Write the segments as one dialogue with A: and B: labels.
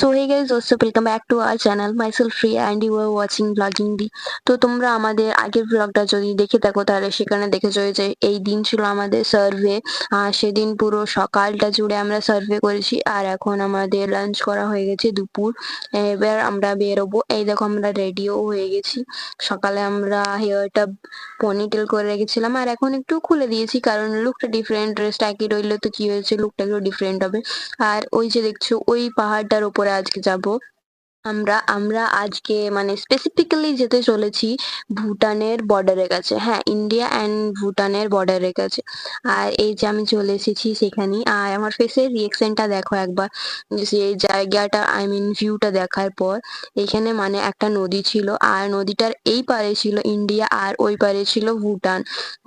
A: So hey guys also welcome back to our channel myself Friya and you are watching blogging the তো তোমরা আমাদের আগের ব্লগটা যদি দেখে থাকো, তাহলে সেখানে দেখেছ যে এই দিন ছিল আমাদের সার্ভে আর সেদিন পুরো সকালটা জুড়ে আমরা সার্ভে করেছি, আর এখন আমাদের লাঞ্চ করা হয়ে গেছে দুপুর। এবার আমরা বেরোবো। এই দেখো, আমরা রেডিও হয়ে গেছি। সকালে আমরা হেয়ারটা পনিটেল করে রেখেছিলাম, আর এখন একটু খুলে দিয়েছি, কারণ লুকটা ডিফারেন্ট ড্রেসটা একই রইলে, তো কি হয়েছে? লুকটা একটু ডিফারেন্ট হবে। আর ওই যে দেখছ, ওই পাহাড়টার উপরে আজকে যাব। আমরা আমরা আজকে মানে স্পেসিফিক্যালি যেতে চলেছি ভুটানের বর্ডারের কাছে। হ্যাঁ ইন্ডিয়া অ্যান্ড ভুটানের বর্ডারের কাছে। আর এই যে আমি চলে এসেছি সেখানেই। আর আমার ফেসের রিয়েকশনটা দেখো একবার। যে জায়গাটা আই মিন ভিউটা দেখার পর, এখানে মানে একটা নদী ছিল। আর নদীটার এই পারে ছিল ইন্ডিয়া আর ওই পারে ছিল ভুটান।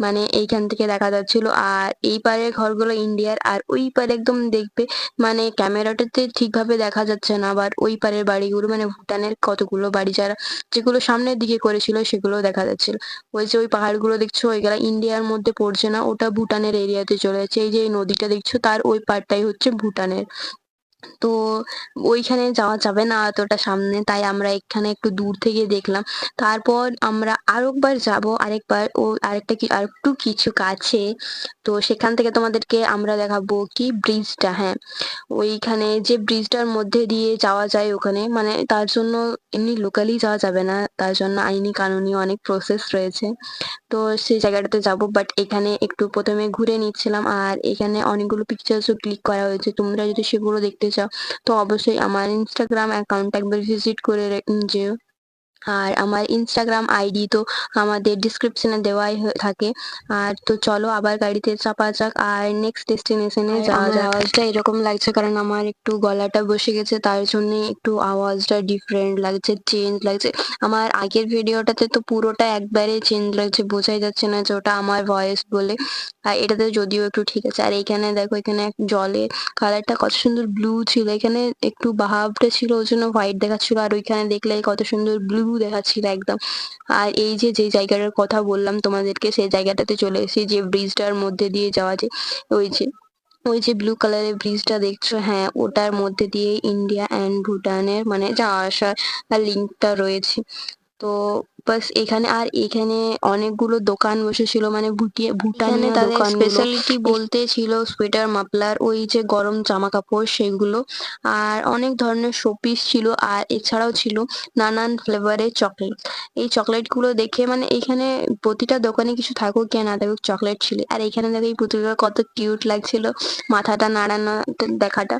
A: মানে এইখান থেকে দেখা যাচ্ছিল। আর এই পারের ঘরগুলো ইন্ডিয়ার আর ওই পারে একদম দেখবে মানে ক্যামেরাটাতে ঠিকভাবে দেখা যাচ্ছে না। আবার ওই পারের বাড়িগুলো মানে ভুটানের কতগুলো বাড়ি যারা, যেগুলো সামনের দিকে করেছিল সেগুলো দেখা যাচ্ছিল। ওই যে ওই পাহাড়গুলো দেখছ ওইগুলা ইন্ডিয়ার মধ্যে পড়ছে না, ওটা ভুটানের এরিয়াতে চলে যাচ্ছে। এই যে এই নদীটা দেখছ, তার ওই পারটাই হচ্ছে ভুটানের। তো ওইখানে যাওয়া যাবে না এতটা সামনে, তাই আমরা এখানে একটু দূর থেকে দেখলাম। তারপর আমরা আরেকবার যাব, আরেকবার ও আরেকটা কি আর একটু কিছু কাছে। তো সেখান থেকে তোমাদেরকে আমরা দেখাবো কি ব্রিজটা হ্যাঁ। ওইখানে যে ব্রিজটার মধ্যে দিয়ে যাওয়া যায় ওখানে মানে তার জন্য এমনি লোকালি যাওয়া যাবে না, তার জন্য আইনি কানুনি অনেক প্রসেস রয়েছে। তো সেই জায়গাটাতে যাব বাট এখানে একটু প্রথমে ঘুরে নিচ্ছিলাম। আর এখানে অনেকগুলো পিকচার্সও ক্লিক করা হয়েছে। তোমরা যদি সেগুলো দেখতে চাও তো অবশ্যই আমার ইনস্টাগ্রাম অ্যাকাউন্ট একবার ভিজিট করে যেও। আর আমার ইনস্টাগ্রাম আইডি তো আমাদের ডিসক্রিপশনে দেওয়াই থাকে। আর তো চলো আবার গাড়িতে চাপা যাক আর নেক্সট ডেস্টিনেশনে যাওয়া যাক। আওয়াজটা এরকম লাগছে কারণ আমার একটু গলাটা বসে গেছে তার জন্য একটু আওয়াজটা ডিফারেন্ট লাগছে চেঞ্জ লাগছে। আমার আগের ভিডিওটাতে তো পুরোটা একবারে চেঞ্জ লাগছে বোঝাই যাচ্ছে না যে ওটা আমার ভয়েস বলে। আর এটাতে যদিও একটু ঠিক আছে আর এখানে দেখো এখানে জলে কালারটা কত সুন্দর ব্লু ছিল। এখানে একটু বাহাবটা ছিল ওই জন্য হোয়াইট দেখাচ্ছিল আর ওইখানে দেখলে কত সুন্দর ব্লু দেখাচ্ছিল একদম। আর এই যে যে জায়গাটার কথা বললাম তোমাদেরকে, সেই জায়গাটাতে চলে এসেছি যে ব্রিজটার মধ্যে দিয়ে যাওয়া যায় ওই যে ওই যে ব্লু কালারের ব্রিজটা দেখছ? হ্যাঁ ওটার মধ্যে দিয়ে ইন্ডিয়া অ্যান্ড ভুটানের মানে যাওয়া আসার লিঙ্কটা রয়েছে। তো বাস এখানে আর এখানে অনেকগুলো দোকান বসেছিল মানে ভুটিয়ে ভুটানে তাদের স্পেশালিটি বলতে ছিল সোয়েটার মাফলার ওই যে গরম জামা কাপড় সেগুলো। আর অনেক ধরনের শোপিস ছিল আর এছাড়াও ছিল নানান ফ্লেভারের চকলেট এই চকলেটগুলো দেখে মানে এখানে প্রতিটা দোকানে কিছু থাকুক কে না থাকুক চকলেট ছিল। আর এখানে দেখো এই পুতুলটা কত কিউট লাগছিল মাথাটা নাড়ানো দেখাটা।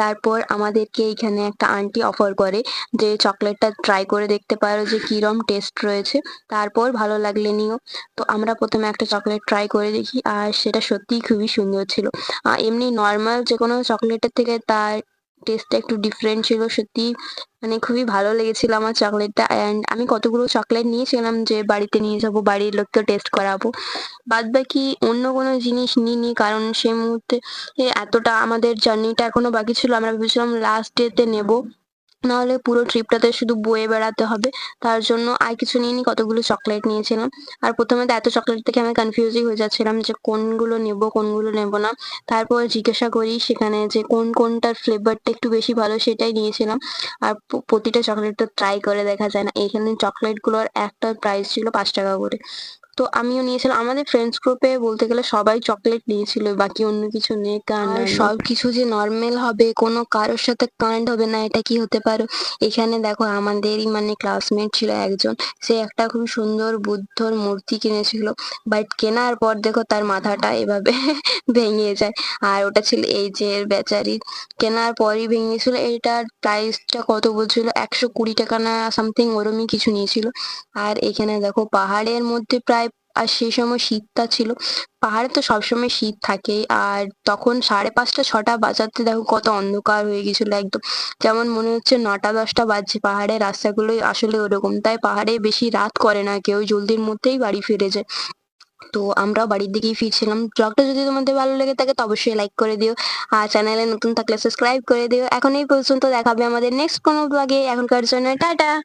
A: তারপর আমাদেরকে এইখানে একটা আন্টি অফার করে যে চকলেটটা ট্রাই করে দেখতে পারো যে কিরম টেস্ট রয়েছে। তারপর ভালো লাগলে নিও। তো আমরা প্রথমে একটা চকলেট ট্রাই করে দেখি, আর সেটা সত্যিই খুবই সুন্দর ছিল। এমনি নর্মাল যে কোনো চকলেটের থেকে তার টেস্টটা একটু ডিফারেন্ট ছিল, সত্যি। মানে খুবই ভালো লেগেছিল আমার চকলেটটা অ্যান্ড আমি কতগুলো চকলেট নিয়েছিলাম যে বাড়িতে নিয়ে যাব, বাড়ির লোককে টেস্ট করাবো। বাদ বাকি অন্য কোনো জিনিস নিইনি, কারণ সেই মুহূর্তে এতটা আমাদের জার্নিটা এখনও বাকি ছিল। আমরা ভেবেছিলাম লাস্ট ডেতে নেব। নাহলে পুরো ট্রিপটাতে শুধু বয়ে বেড়াতে হবে। তার জন্য আর কিছু নিইনি, কতগুলো চকলেট নিয়েছিলাম। আর প্রথমে তো এত চকলেট থেকে আমি কনফিউজই হয়ে যাচ্ছিলাম যে কোনগুলো নেব কোনগুলো নেব না। তারপর জিজ্ঞাসা করি সেখানে যে কোন কোনটার ফ্লেভারটা একটু বেশি ভালো সেটাই নিয়েছিলাম। আর প্রতিটা চকলেট তো ট্রাই করে দেখা যায় না। এখানে চকলেটগুলোর একটা প্রাইস ছিল পাঁচ টাকা করে। তো আমিও নিয়েছিলাম। আমাদের ফ্রেন্ডস গ্রুপে বলতে গেলে সবাই চকলেট নিয়েছিল বাকি অন্য কিছু নেই। কারণ সব কিছু যে নর্মাল হবে কোনো কারোর সাথে কান্ড হবে না এটা কি হতে পারো? এখানে দেখো আমাদেরই মানে ক্লাসমেট ছিল একজন সে একটা খুব সুন্দর বুদ্ধর মূর্তি কিনেছিল। বাট কেনার পর দেখো তার মাথাটা এভাবে ভেঙে যায়। আর ওটা ছিল এই যে বেচারি। কেনার পরই ভেঙেছিল এটার প্রাইসটা কত বলছিল? একশো কুড়ি টাকা না সামথিং ওরমই কিছু নিয়েছিল। আর এখানে দেখো পাহাড়ের মধ্যে প্রায় আর সেই সময় শীতটা ছিল। পাহাড়ে তো সবসময় শীত থাকে। আর তখন সাড়ে পাঁচটা, ছটা বাজাতে দেখো কত অন্ধকার হয়ে গেছিল একদম। যেমন মনে হচ্ছে নটা, দশটা বাজছে পাহাড়ে রাস্তাগুলোই আসলে ওরকম। তাই পাহাড়ে বেশি রাত করে না কেউ, জলদির মধ্যেই বাড়ি ফিরে যায়। তো আমরাও বাড়ির দিকেই ফিরছিলাম। ব্লগটা যদি তোমাদের ভালো লেগে থাকে তো অবশ্যই লাইক করে দিও। আর চ্যানেলে নতুন থাকলে সাবস্ক্রাইব করে দিও। এখন এই পর্যন্ত দেখাবে আমাদের নেক্সট কোনো ব্লগে এখনকার জন্য টাটা!